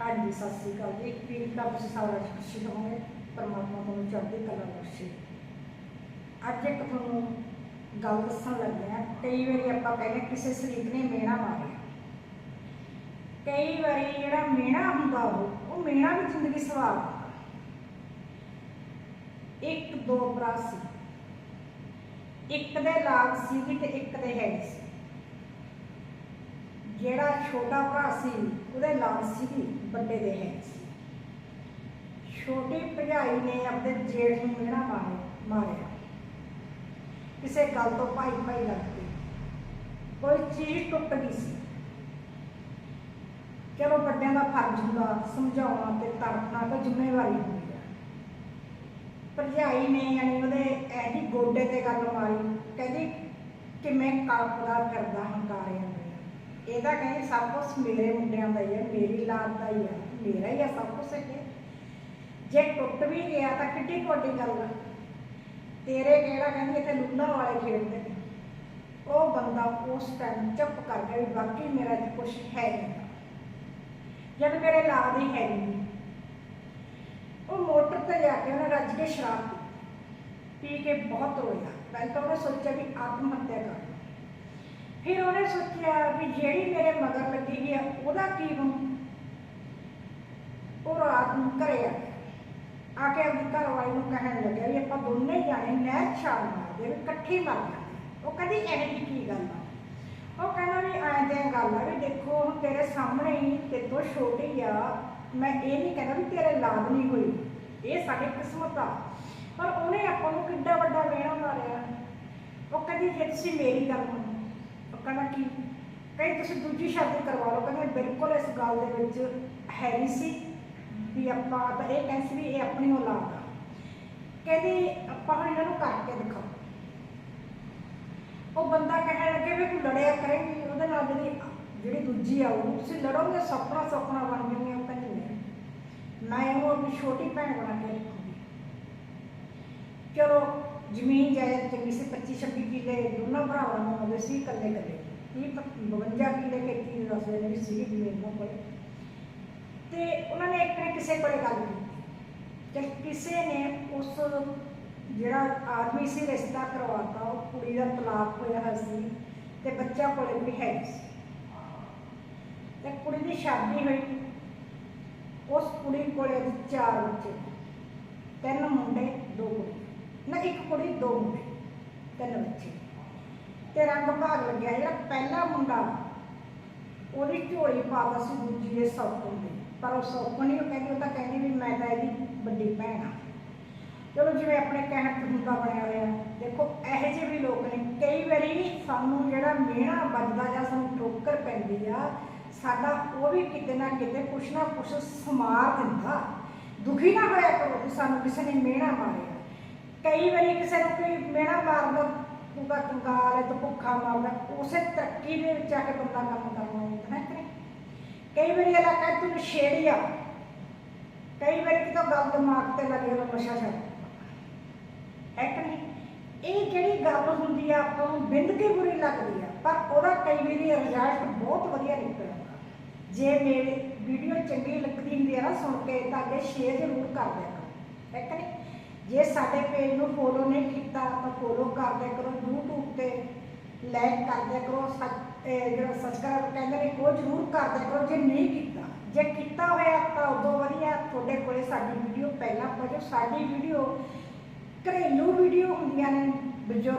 ਹਾਂਜੀ, ਸਤਿ ਸ੍ਰੀ ਅਕਾਲ ਜੀ। ਪੀਰ ਦਾ ਤੁਸੀਂ ਸਾਰਾ ਖੁਸ਼ੀ ਹੋਵੇ ਪਰਮਾਤਮਾ ਤੁਹਾਨੂੰ ਚੜ੍ਹਦੀ ਕਲਾ ਬਖਸ਼ੇ। ਅੱਜ ਇੱਕ ਤੁਹਾਨੂੰ ਗੱਲ ਦੱਸਣ ਲੱਗੇ ਆ ਕਈ ਵਾਰੀ ਆਪਾਂ ਕਹਿੰਦੇ ਕਿਸੇ ਸਰੀਰ ਨੇ ਮੇਣਾ ਮਾਰਿਆ। ਕਈ ਵਾਰੀ ਜਿਹੜਾ ਮੇਣਾ ਹੁੰਦਾ ਉਹ ਉਹ ਮੇਣਾ ਵੀ ਜ਼ਿੰਦਗੀ ਸਵਾਲ ਦਿੰਦਾ। ਇੱਕ ਦੋ ਭਰਾ ਸੀ। ਇੱਕ ਦੇ ਲਾਗ ਸੀਗੀ ਤੇ ਇੱਕ ਦੇ ਹੈ ਸੀ। ਜਿਹੜਾ ਛੋਟਾ ਭਰਾ ਸੀ, ਉਹਦੇ ਲਾਗ ਸੀ ਵੱਡੇ ਦੇ ਹੈ। ਸੀ ਛੋਟੀ ਭਰਜਾਈ ਨੇ ਆਪਣੇ ਜੇਠ ਨੂੰ ਮੇਣਾ ਮਾਰਿਆ ਮਾਰਿਆ। ਕਿਸੇ ਗੱਲ ਤੋਂ ਭਾਈ ਭਾਈ ਲੱਗ ਗਈ ਕੋਈ ਚੀਜ਼ ਟੁੱਟ ਗਈ ਸੀ। ਚਲੋ ਵੱਡਿਆਂ ਦਾ ਫਰਜ਼ ਹੁੰਦਾ ਸਮਝਾਉਣਾ ਤੇ ਤੜਪਣਾ ਤਾਂ ਜ਼ਿੰਮੇਵਾਰੀ ਹੁੰਦੀ ਹੈ ਭਰਜਾਈ ਨੇ ਯਾਨੀ ਉਹਦੇ ਐਡੀ ਗੋਡੇ ਤੇ ਗੱਲ ਮਾਰੀ, ਕਹਿੰਦੀ ਕਿਵੇਂ ਕਾਪਦਾ ਕਰਦਾ ਹੰਕਾਰਿਆਂ ਦੇ ਇਹਦਾ ਕਹਿੰਦੀ ਸਭ ਕੁਝ ਮਿਲੇ ਮੁੰਡਿਆਂ ਦਾ ਹੀ ਹੈ, ਮੇਰੀ ਲਾਦ ਦਾ ਹੀ ਹੈ, ਮੇਰਾ ਹੀ ਹੈ ਸਭ ਕੁਝ ਇਹ ਜੇ ਟੁੱਟ ਵੀ ਗਿਆ ਤਾਂ ਕਿੱਡੀ ਵੱਡੀ ਗੱਲ ਹੈ ਤੇਰੇ ਕਿਹੜਾ ਕਹਿੰਦੀ ਇੱਥੇ ਲੁੱਲਾ ਵਾਲੇ ਖੇਡਦੇ ਨੇ? ਉਹ ਬੰਦਾ ਉਸ ਟਾਈਮ ਚੁੱਪ ਕਰ ਗਿਆ ਵੀ ਬਾਕੀ ਮੇਰਾ ਇੱਥੇ ਕੁਝ ਹੈ ਨਹੀਂ। ਜਦ ਮੇਰੇ ਲਾਦ ਹੀ ਹੈ ਨਹੀਂ। ਉਹ ਮੋਟਰ ਤੇ ਜਾ ਕੇ ਉਹਨੇ ਰੱਜ ਕੇ ਸ਼ਰਾਬ ਪੀ। ਪੀ ਕੇ ਬਹੁਤ ਰੋਇਆ। ਪਹਿਲਾਂ ਤਾਂ ਉਹਨੇ ਸੋਚਿਆ ਵੀ ਆਤਮ ਹੱਤਿਆ ਕਰ। ਫਿਰ ਉਹਨੇ ਸੋਚਿਆ ਵੀ ਜਿਹੜੀ ਮੇਰੇ ਮਗਰ ਲੱਗੀ ਹੋਈ ਆ, ਉਹਦਾ ਕੀ ਬਣੂ ਉਹ ਰਾਤ ਨੂੰ ਘਰੇ ਆ ਗਿਆ। ਆ ਕੇ ਆਪਣੀ ਘਰ ਵਾਲੀ ਨੂੰ ਕਹਿਣ ਲੱਗਿਆ ਵੀ ਆਪਾਂ ਦੋਨੇ ਜਾਣੇ ਨਹਿਰ ਛਾਲ ਮਾਰਦੇ ਵੀ ਇਕੱਠੇ ਮਰ ਜਾਂਦੇ ਉਹ ਕਹਿੰਦੀ, ਇਹੋ ਜਿਹੀ ਕੀ ਗੱਲ ਆ? ਉਹ ਕਹਿੰਦਾ ਵੀ ਐਂ ਤੇ ਗੱਲ ਆ ਵੀ ਦੇਖੋ, ਹੁਣ ਤੇਰੇ ਸਾਹਮਣੇ ਹੀ ਤੇ ਤੋਂ ਛੋਟੀ ਆ। ਮੈਂ ਇਹ ਨਹੀਂ ਕਹਿੰਦਾ ਵੀ ਤੇਰੇ ਲਾਦ ਨਹੀਂ ਹੋਈ। ਇਹ ਸਾਡੀ ਕਿਸਮਤ ਆ। ਪਰ ਉਹਨੇ ਆਪਾਂ ਨੂੰ ਕਿੱਡਾ ਵੱਡਾ ਵੇਣਾ ਮਾਰਿਆ। ਉਹ ਕਹਿੰਦੀ ਜੇ ਤੁਸੀਂ ਮੇਰੀ ਗੱਲ ਮੰਨੋ। ਕਹਿੰਦਾ ਕੀ? ਕਹੀ ਤੁਸੀਂ ਦੂਜੀ ਸ਼ਾਦੀ ਕਰਵਾ ਲਓ। ਕਹਿੰਦੇ ਬਿਲਕੁਲ ਇਸ ਗੱਲ ਦੇ ਵਿੱਚ ਹੈ ਨਹੀਂ ਸੀ ਵੀ ਆਪਾਂ ਤਾਂ ਇਹ ਕਹਿੰਦੇ ਵੀ ਇਹ ਆਪਣੀ ਔਲਾਦ ਆ। ਕਹਿੰਦੀ ਆਪਾਂ ਹੁਣ ਇਹਨਾਂ ਨੂੰ ਕਰਕੇ ਦਿਖਾਓ। ਉਹ ਬੰਦਾ ਕਹਿਣ ਲੱਗੇ ਵੀ ਤੂੰ ਲੜਿਆ ਕਰੇਂਗੀ, ਉਹਦੇ ਨਾਲ ਜਿਹੜੀ ਜਿਹੜੀ ਦੂਜੀ ਆ, ਉਹ ਤੁਸੀਂ ਲੜੋਗੇ, ਸੁਪਨਾ ਸੁਪਨਾ ਬਣ ਜਾਓਗੇ ਉਹ ਕਹਿੰਦੀ ਨਹੀਂ ਮੈਂ ਉਹ ਆਪਣੀ ਛੋਟੀ ਭੈਣ ਬਣਾ ਕੇ ਰੱਖੂੰਗੀ। ਚਲੋ ਜ਼ਮੀਨ ਜਾਇਦਾਦ ਚੰਗੀ ਸੀ 25 26 ਕਿੱਲੇ ਦੋਨਾਂ ਭਰਾਵਾਂ ਨੂੰ ਆਉਂਦੇ ਸੀ ਇਕੱਲੇ ਇਕੱਲੇ। 30 52 ਕਿੱਲੇ ਖੇਤੀ ਦੇ ਦੱਸਦੇ ਨੇ ਸੀ ਜ਼ਮੀਨ ਉਹਨਾਂ ਕੋਲ ਤੇ ਉਹਨਾਂ ਨੇ ਇੱਕ ਨੇ ਕਿਸੇ ਕੋਲੇ ਗੱਲ ਕੀਤੀ। ਤੇ ਕਿਸੇ ਨੇ ਉਸ ਜਿਹੜਾ ਆਦਮੀ ਸੀ, ਰਿਸ਼ਤਾ ਕਰਵਾਤਾ, ਉਹ ਕੁੜੀ ਦਾ ਤਲਾਕ ਹੋਇਆ ਹੋਇਆ ਸੀ ਤੇ ਬੱਚਾ ਕੋਲੇ ਵੀ ਹੈ ਨਹੀਂ ਸੀ। ਤੇ ਕੁੜੀ ਦੀ ਸ਼ਾਦੀ ਹੋਈ। ਉਸ ਕੁੜੀ ਕੋਲੇ ਉਹਦੇ ਚਾਰ ਬੱਚੇ। ਤਿੰਨ ਮੁੰਡੇ, ਦੋ ਕੁੜੀ ਇੱਕ ਕੁੜੀ, ਦੋ ਮੁੰਡੇ, ਤਿੰਨ ਬੱਚੇ। ਤੇ ਰੰਗ ਭਾਗ ਲੱਗਿਆ ਜਿਹੜਾ ਪਹਿਲਾ ਮੁੰਡਾ, ਉਹਦੀ ਝੋਲੀ ਪਾਦਾ ਸੀ ਦੂਜੀ ਦੇ ਸੌਕਣ ਦੇ ਪਰ ਉਹ ਸੌਕਣ ਨਹੀਂ ਉਹ ਕਹਿੰਦੀ, ਉਹ ਤਾਂ ਕਹਿੰਦੀ ਵੀ ਮੈਂ ਤਾਂ ਇਹਦੀ ਵੱਡੀ ਭੈਣ ਆ। ਚਲੋ ਜਿਵੇਂ ਆਪਣੇ ਕਹਿਣ ਤੇ ਹੁੰਦਾ ਬਣਿਆ ਹੋਇਆ, ਦੇਖੋ, ਇਹੋ ਜਿਹੇ ਵੀ ਲੋਕ ਨੇ। ਕਈ ਵਾਰੀ ਸਾਨੂੰ ਜਿਹੜਾ ਮਿਹਣਾ ਵੱਜਦਾ ਜਾਂ ਸਾਨੂੰ ਠੋਕਰ ਪੈਂਦੀ ਆ, ਸਾਡਾ ਉਹ ਵੀ ਕਿਤੇ ਨਾ ਕਿਤੇ ਕੁਛ ਨਾ ਕੁਛ ਸਮਾਰ ਦਿੰਦਾ। ਦੁਖੀ ਨਾ ਹੋਇਆ ਕਰੋ ਕਿ ਸਾਨੂੰ ਕਿਸੇ ਨੇ ਮਿਹਣਾ ਮਾਰਿਆ। ਕਈ ਵਾਰੀ ਕਿਸੇ ਨੂੰ ਕੋਈ ਮਿਹਣਾ ਮਾਰਦਾ ਤੂੰ ਤਾਂ ਕੰਗਾਲ ਹੈ ਤੂੰ ਭੁੱਖਾ ਮਾਰਦਾ ਉਸੇ ਤਰੱਕੀ ਦੇ ਵਿੱਚ ਆ ਕੇ ਬੰਦਾ ਕੰਮ ਕਰਨਾ ਹੁੰਦਾ ਹੈ ਕਿ ਨਹੀਂ ਕਈ ਵਾਰੀ ਇਹ ਲੱਗਦਾ ਤੂੰ ਨਸ਼ੇੜੀ ਆ। ਕਈ ਵਾਰੀ ਕਿਤੋਂ ਗੱਲ ਦਿਮਾਗ ਤੇ ਲੱਗੇ ਉਹ ਨਸ਼ਾ ਛੱਡ। ਹੈ ਕਿ ਨਹੀਂ? ਇਹ ਜਿਹੜੀ ਗੱਲ ਹੁੰਦੀ ਆ, ਆਪਾਂ ਨੂੰ ਬਿੰਦ ਕੇ ਬੁਰੀ ਲੱਗਦੀ ਆ, ਪਰ ਉਹਦਾ ਕਈ ਵਾਰੀ ਰਿਜ਼ਲਟ ਬਹੁਤ ਵਧੀਆ ਨਿਕਲਦਾ। ਜੇ ਮੇਰੀ ਵੀਡੀਓ ਚੰਗੀ ਲੱਗਦੀ ਹੁੰਦੀ ਆ ਨਾ ਸੁਣ ਕੇ, ਤਾਂ ਅੱਗੇ ਸ਼ੇਅਰ ਜ਼ਰੂਰ ਕਰ ਦਿਆ ਕਰੋ। ਹੈ ਕਿ ਨਹੀਂ? ਜੇ ਸਾਡੇ ਪੇਜ ਨੂੰ ਫੋਲੋ ਨਹੀਂ ਕੀਤਾ, ਤਾਂ ਫੋਲੋ ਕਰ ਦਿਆ ਕਰੋ, YouTube ਤੇ ਲਾਈਕ ਕਰ ਦਿਆ ਕਰੋ ਜਿਹੜਾ ਸਬਸਕ੍ਰਾਈਬ ਕਹਿੰਦੇ ਨੇ, ਉਹ ਜ਼ਰੂਰ ਕਰ ਦਿਆ ਕਰੋ। ਜੇ ਨਹੀਂ ਕੀਤਾ, ਜੇ ਕੀਤਾ ਹੋਇਆ ਤਾਂ ਉਦੋਂ ਵਧੀਆ ਤੁਹਾਡੇ ਕੋਲੇ ਸਾਡੀ ਵੀਡੀਓ ਪਹਿਲਾਂ ਪਹੁੰਚੇ। ਸਾਡੀ ਵੀਡੀਓ ਘਰੇਲੂ ਵੀਡੀਓ ਹੁੰਦੀਆਂ ਨੇ, ਬਜ਼ੁਰਗ